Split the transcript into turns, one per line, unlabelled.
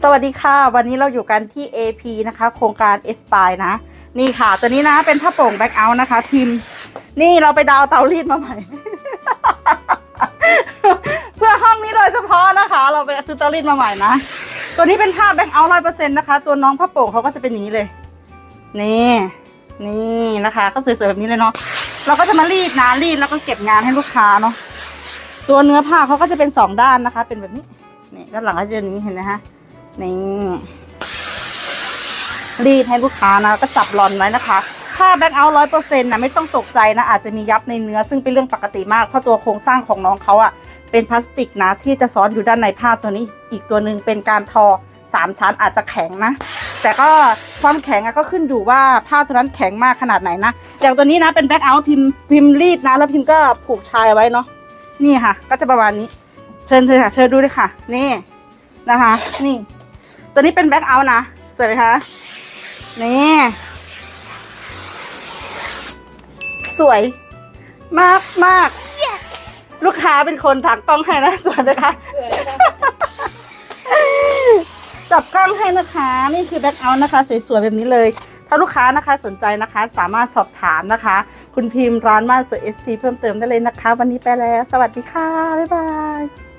สวัสดีค่ะ วันนี้เราอยู่กันที่ AP นะคะ โครงการ S t y l e นะ นี่ค่ะ ตัวนี้นะเป็นผ้าโป่งแบ็คเอาท์นะคะพิมนี่เราไปดาวเตารีดมาใหม่ เพื่อห้องนี้โดยเฉพาะนะคะ เราไปซื้อเตารีดมาใหม่นะ ตัวนี้เป็นผ้าแบ็คเอาท์ร้อยเปอร์เซ็นต์นะคะ ตัวน้องผ้าโป่งเขาก็จะเป็นอย่างนี้เลย นี่ นี่นะคะ ก็สวยๆแบบนี้เลยเนาะ เราก็จะมารีดนะรีดแล้วก็เก็บงานให้ลูกค้าเนาะ ตัวเนื้อผ้าเขาก็จะเป็นสองด้านนะคะ เป็นแบบนี้ นี่ด้านหลังก็จะอย่างนี้เห็นไหมฮะ นี่รีดให้ลูกค้านะก็จับรอนไว้นะคะ ถ้าแบ็คเอาท์ร้อยเปอร์เซ็นต์นะไม่ต้องตกใจนะ อาจจะมียับในเนื้อซึ่งเป็นเรื่องปกติมาก เพราะตัวโครงสร้างของน้องเขาอะเป็นพลาสติกนะ ที่จะซ้อนอยู่ด้านในผ้าตัวนี้อีกตัวหนึ่งเป็นการทอสามชั้นอาจจะแข็งนะ แต่ก็ความแข็งก็ขึ้นอยู่ว่าผ้าตัวนั้นแข็งมากขนาดไหนนะอย่างตัวนี้นะเป็นแบ็คเอาท์พิมพ์พิมพ์รีดนะ แล้วพิมพ์ก็ผูกชายไว้เนาะนี่ค่ะ ก็จะประมาณนี้ เชิญเชิญค่ะเชิญดูเลยค่ะ นี่นะคะ นี่ ตัวนี้เป็นแบ็คเอาท์นะสวยไหมคะ นี่ สวย มากมาก yes ลูกค้าเป็นคนถักต้องให้นะสวยนะคะ จับกล้องให้นะคะ นี่คือแบ็คเอาท์นะคะ สวยๆแบบนี้เลย ถ้าลูกค้านะคะสนใจนะคะ สามารถสอบถามนะคะ คุณพิมพ์ร้านมาสเอสพีเพิ่มเติมได้เลยนะคะ วันนี้ไปแล้ว สวัสดีค่ะ บ๊ายบาย